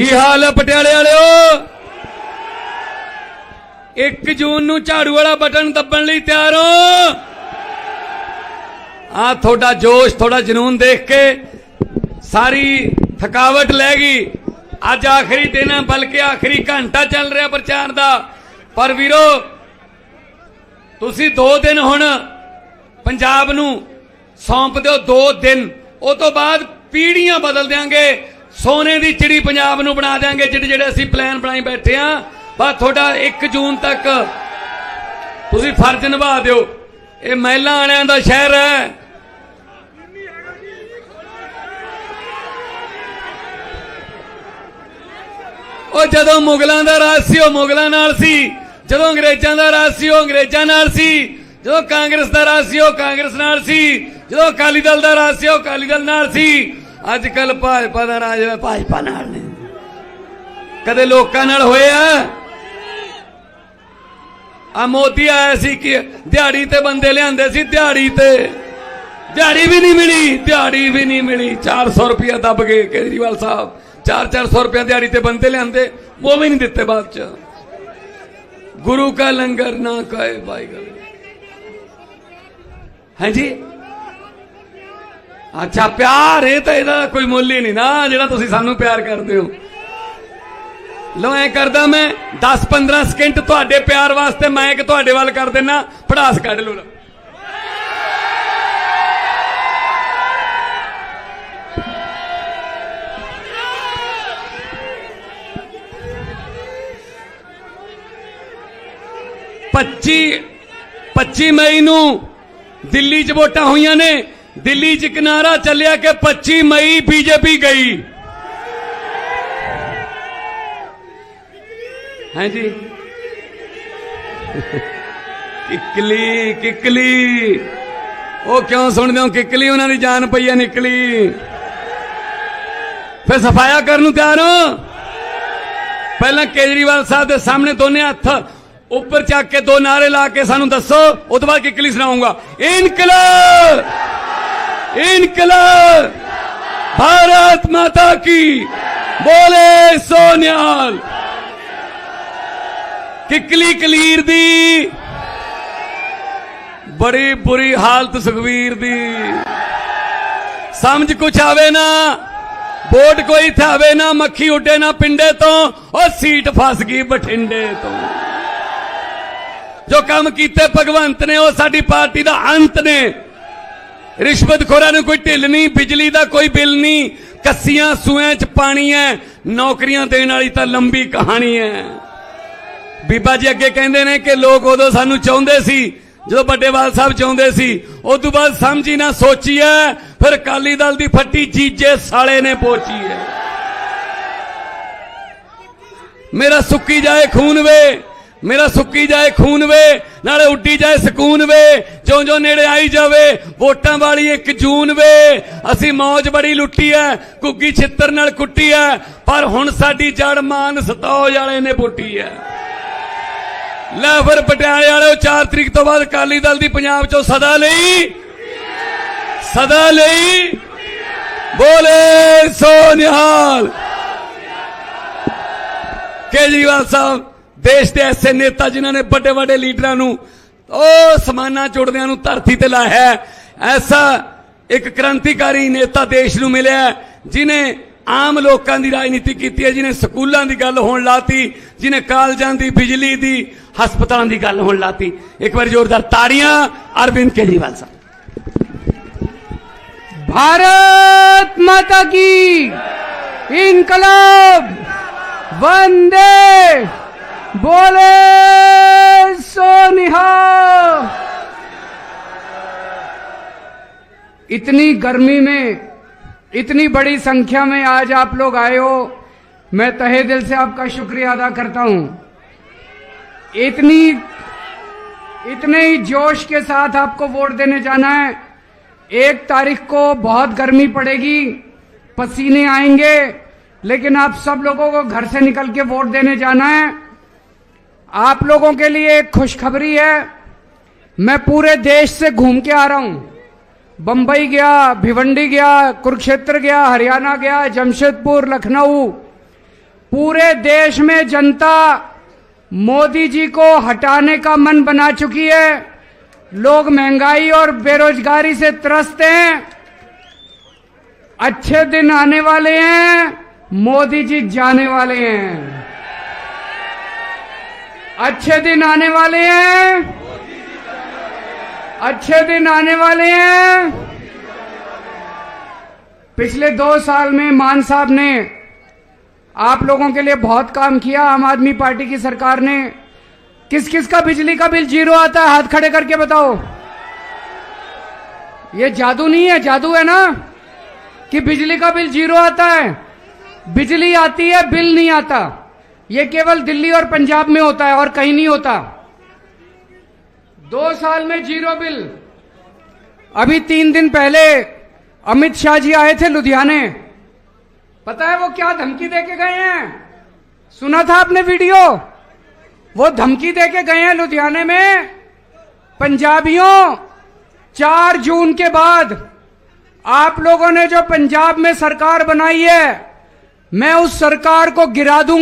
ਕੀ ਹਾਲ ਹੈ ਪਟਿਆਲੇ ਵਾਲਿਓ? 1 ਜੂਨ ਨੂੰ ਝਾੜੂ ਵਾਲਾ ਬਟਨ ਦੱਬਣ ਲਈ ਤਿਆਰ ਹੋ। ਆ ਤੁਹਾਡਾ ਜੋਸ਼, ਤੁਹਾਡਾ ਜਨੂਨ ਦੇਖ ਕੇ ਸਾਰੀ ਥਕਾਵਟ ਲੈ ਗਈ। ਅੱਜ ਆਖਰੀ ਦਿਨ ਹੈ ਬਲਕਿ ਆਖਰੀ ਘੰਟਾ ਚੱਲ ਰਿਹਾ ਪ੍ਰਚਾਰ ਦਾ। ਪਰ ਵੀਰੋ, ਤੁਸੀਂ 2 ਦਿਨ ਹੁਣ ਪੰਜਾਬ ਨੂੰ ਸੌਂਪ ਦਿਓ 2 ਦਿਨ। ਉਹ ਤੋਂ ਬਾਅਦ ਪੀੜੀਆਂ ਬਦਲ ਦਿਆਂਗੇ। ਸੋਨੇ ਦੀ ਚਿੜੀ ਪੰਜਾਬ ਨੂੰ ਬਣਾ ਦਿਆਂਗੇ, ਜਿਹੜੇ ਜਿਹੜੇ ਅਸੀਂ ਪਲਾਨ ਬਣਾਈ ਬੈਠੇ ਆ। ਬਸ ਤੁਹਾਡਾ 1 ਜੂਨ ਤੱਕ ਤੁਸੀਂ ਫਰਜ਼ ਨਿਭਾ ਦਿਓ। ਇਹ ਮਹਿਲਾ ਵਾਲਿਆਂ ਦਾ ਸ਼ਹਿਰ ਹੈ। ਉਹ ਜਦੋਂ ਮੁਗਲਾਂ ਦਾ ਰਾਜ ਸੀ, ਉਹ ਮੁਗਲਾਂ ਨਾਲ ਸੀ। ਜਦੋਂ ਅੰਗਰੇਜ਼ਾਂ ਦਾ ਰਾਜ ਸੀ, ਉਹ ਅੰਗਰੇਜ਼ਾਂ ਨਾਲ ਸੀ। ਜਦੋਂ ਕਾਂਗਰਸ ਦਾ ਰਾਜ ਸੀ, ਉਹ ਕਾਂਗਰਸ ਨਾਲ ਸੀ। ਜਦੋਂ ਅਕਾਲੀ ਦਲ ਦਾ ਰਾਜ ਸੀ, ਉਹ ਅਕਾਲੀ ਦਲ ਨਾਲ ਸੀ। ਅੱਜ ਕੱਲ ਭਾਜਪਾ ਦਾ ਰਾਜ ਹੈ ਭਾਜਪਾ ਨਾਲ ਨੇ ਕਦੇ ਲੋਕਾਂ ਨਾਲ ਹੋਇਆ? ਆ ਮੋਦੀ ਆਇਆ ਸੀ ਕਿ ਦਿਹਾੜੀ ਤੇ ਬੰਦੇ ਲਿਆਂਦੇ ਸੀ, ਦਿਹਾੜੀ ਤੇ। ਦਿਹਾੜੀ ਵੀ ਨਹੀਂ ਮਿਲੀ, ਦਿਹਾੜੀ ਵੀ ਨਹੀਂ ਮਿਲੀ। 400 ਰੁਪਇਆ ਦੱਬ ਗਏ ਕੇਜਰੀਵਾਲ ਸਾਹਿਬ। 4-400 ਰੁਪਇਆ ਦਿਹਾੜੀ ਤੇ ਬੰਦੇ ਲਿਆਂਦੇ, ਉਹ ਵੀ ਨਹੀਂ ਦਿੱਤੇ ਬਾਅਦ ਚ। ਗੁਰੂ ਕਾ ਲੰਗਰ ਨਾ ਕਾਏ ਬਾਈ ਗੱਲ। ਹਾਂਜੀ? ਅੱਛਾ, ਪਿਆਰ, ਇਹ ਤਾਂ ਇਹਦਾ ਕੋਈ ਮੁੱਲ ਹੀ ਨਹੀਂ ਨਾ, ਜਿਹੜਾ ਤੁਸੀਂ ਸਾਨੂੰ ਪਿਆਰ ਕਰਦੇ ਹੋ ਲੋ ਐ ਕਰਦਾ ਮੈਂ 10-15 ਸਕਿੰਟ ਤੁਹਾਡੇ ਪਿਆਰ ਵਾਸਤੇ ਮੈਂ ਇੱਕ ਤੁਹਾਡੇ ਵੱਲ ਕਰ ਦੇਣਾ ਪੜਾਸ ਕੱਢ ਲਓ ਲਓ। ਪੱਚੀ 25 ਮਈ ਨੂੰ ਦਿੱਲੀ 'ਚ ਵੋਟਾਂ ਹੋਈਆਂ ਨੇ ਦਿੱਲੀ 'ਚ ਕਿਨਾਰਾ ਚੱਲਿਆ ਕਿ 25 ਮਈ ਬੀਜੇਪੀ ਗਈ। ਹਾਂਜੀ। ਕਿਕਲੀ ਕਿਕਲੀ। ਉਹ ਕਿਉਂ ਸੁਣਦੇ ਹੋ? ਕਿਕਲੀ ਉਹਨਾਂ ਦੀ ਜਾਨ ਪਈ ਆ ਨਿਕਲੀ। ਫਿਰ ਸਫਾਇਆ ਕਰਨ ਨੂੰ ਤਿਆਰ ਹੋ। ਪਹਿਲਾਂ ਕੇਜਰੀਵਾਲ ਸਾਹਿਬ ਦੇ ਸਾਹਮਣੇ ਦੋਨੇ ਹੱਥ ਉੱਪਰ ਚੱਕ ਕੇ ਦੋ ਨਾਰੇ ਲਾ ਕੇ ਸਾਨੂੰ ਦੱਸੋ, ਉਹ ਤੋਂ ਬਾਅਦ ਕਿਕਲੀ ਸੁਣਾਉਂਗਾ ਇਨਕਲਾਬ! ਇਨਕਲਾਬ ਭਾਰਤ ਮਾਤਾ ਕੀ ਬੋਲੇ ਸੋਨਿਆਲ ਕਿਕਲੀ ਕਲੀਰ ਦੀ ਬੜੀ ਬੁਰੀ ਹਾਲਤ ਸੁਖਵੀਰ ਦੀ ਸਮਝ ਕੁਛ ਆਵੇ ਨਾ ਵੋਟ ਕੋਈ ਥਾਵੇ ਨਾ ਮੱਖੀ ਉੱਡੇ ਨਾ ਪਿੰਡੇ ਤੋਂ ਉਹ ਸੀਟ ਫਸ ਗਈ ਬਠਿੰਡੇ ਤੋਂ ਜੋ ਕੰਮ ਕੀਤੇ ਭਗਵੰਤ ਨੇ ਉਹ ਸਾਡੀ ਪਾਰਟੀ ਦਾ ਅੰਤ ਨੇ ਰਿਸ਼ਵਤਖੋਰਾਂ ਨੂੰ ਕੋਈ ਢਿੱਲ ਨਹੀਂ, ਬਿਜਲੀ ਦਾ ਕੋਈ ਬਿੱਲ ਨਹੀਂ, ਕੱਸੀਆਂ ਸੂਆਂ 'ਚ ਪਾਣੀ ਹੈ, ਨੌਕਰੀਆਂ ਦੇਣ ਵਾਲੀ ਤਾਂ ਲੰਬੀ ਕਹਾਣੀ ਹੈ। ਬੀਬਾ ਜੀ ਅੱਗੇ ਕਹਿੰਦੇ ਨੇ ਕਿ ਲੋਕ ਉਦੋਂ ਸਾਨੂੰ ਚਾਹੁੰਦੇ ਸੀ, ਜਦੋਂ ਵੱਡੇਵਾਲ ਸਾਹਿਬ ਚਾਹੁੰਦੇ ਸੀ ਉਸ ਤੋਂ ਬਾਅਦ ਸਮਝੀ ਨਾ ਸੋਚੀ ਹੈ ਫਿਰ ਅਕਾਲੀ ਦਲ ਦੀ ਫੱਟੀ ਜੀਜੇ ਸਾਲੇ ਨੇ ਪੋਚੀ ਹੈ। ਮੇਰਾ ਸੁੱਕੀ ਜਾਏ ਖੂਨ ਵੇ ਮੇਰਾ ਸੁੱਕੀ ਜਾਏ ਖੂਨ ਵੇ, ਨਾਲੇ ਉੱਡੀ ਜਾਏ ਸਕੂਨ ਵੇ ਜਿਉਂ ਜਿਉਂ ਨੇੜੇ ਆਈ ਜਾਵੇ, ਵੋਟਾਂ ਵਾਲੀ ਇੱਕ ਜੂਨ ਵੇ। ਅਸੀਂ ਮੌਜ ਬੜੀ ਲੁੱਟੀ ਐ ਕੁੱਗੀ ਛਿੱਤਰ ਨਾਲ ਕੁੱਟੀ ਐ, ਪਰ ਹੁਣ ਸਾਡੀ ਜੜ ਮਾਨ ਸਤੌਜ ਵਾਲੇ ਨੇ ਪੁੱਟੀ ਐ। ਲੈ ਫਿਰ ਪਟਿਆਲੇ ਵਾਲਿਓ 4 ਤਰੀਕ ਤੋਂ ਬਾਅਦ ਅਕਾਲੀ ਦਲ ਦੀ ਪੰਜਾਬ ਚੋਂ ਸਦਾ ਲਈ। ਸਦਾ ਲਈ। ਬੋਲੇ ਸੋ ਨਿਹਾਲ। ਕੇਜਰੀਵਾਲ ਸਾਹਿਬ ਦੇਸ਼ ਦੇ ਐਸੇ ਨੇਤਾ ਜਿਨ੍ਹਾਂ ਨੇ ਵੱਡੇ ਵੱਡੇ ਲੀਡਰਾਂ ਨੂੰ ਉਹ ਸਮਾਨਾ ਚੁੜਦਿਆਂ ਨੂੰ ਧਰਤੀ ਤੇ ਲਾਇਆ ਹੈ। ਐਸਾ ਇੱਕ ਕ੍ਰਾਂਤੀਕਾਰੀ ਨੇਤਾ ਦੇਸ਼ ਨੂੰ ਮਿਲਿਆ ਹੈ, ਜਿਨੇ ਆਮ ਲੋਕਾਂ ਦੀ ਰਾਜਨੀਤੀ ਕੀਤੀ ਹੈ ਜਿਨੇ ਸਕੂਲਾਂ ਦੀ ਗੱਲ ਹੋਣ ਲਾਤੀ ਜਿਨੇ ਕਾਲਜਾਂ ਦੀ ਬਿਜਲੀ ਦੀ ਹਸਪਤਾਲਾਂ ਦੀ ਗੱਲ ਹੋਣ ਲਾਤੀ ਇੱਕ ਵਾਰ ਜ਼ੋਰਦਾਰ ਤਾੜੀਆਂ ਅਰਵਿੰਦ ਕੇਜਰੀਵਾਲ ਸਾਹਿਬ भारत माता की इनकलाब वंदे बोले, सोनिहा। इतनी गर्मी में, इतनी बड़ी संख्या में आज आप लोग आए हो, मैं तहे दिल से आपका शुक्रिया अदा करता हूँ। इतनी, इतने ही जोश के साथ आपको वोट देने जाना है। एक तारीख को बहुत गर्मी पड़ेगी, पसीने आएँगे, लेकिन आप सब लोगों को घर से निकल के वोट देने जाना है। आप लोगों के लिए एक खुशखबरी है। मैं पूरे देश से घूम के आ रहा हूँ। बंबई गया, भिवंडी गया, कुरुक्षेत्र गया, हरियाणा गया, जमशेदपुर, लखनऊ। पूरे देश में जनता मोदी जी को हटाने का मन बना चुकी है। लोग महँगाई और बेरोजगारी से त्रस्त हैं। अच्छे दिन आने वाले हैं, मोदी जी जाने वाले हैं। अच्छे दिन आने वाले हैं। अच्छे दिन आने वाले हैं। पिछले दो साल में मान साहब ने आप लोगों के लिए बहुत काम किया, आम आदमी पार्टी की सरकार ने। किस किस का बिजली का बिल ज़ीरो आता है, हाथ खड़े करके बताओ। ये जादू नहीं है, जादू है ना? कि बिजली का बिल ज़ीरो आता है। बिजली आती है, बिल नहीं आता। ये केवल दिल्ली और पंजाब में होता है और कहीं नहीं होता। दो साल में ज़ीरो बिल। अभी तीन दिन पहले अमित शाह जी आए थे लुधियाने। पता है वो क्या धमकी दे के गए हैं? सुना था आपने वीडियो? वो धमकी दे के गए हैं लुधियाने में। पंजाबियों, चार जून के बाद आप लोगों ने जो पंजाब में सरकार बनाई है, मैं उस सरकार को गिरा दूँगा।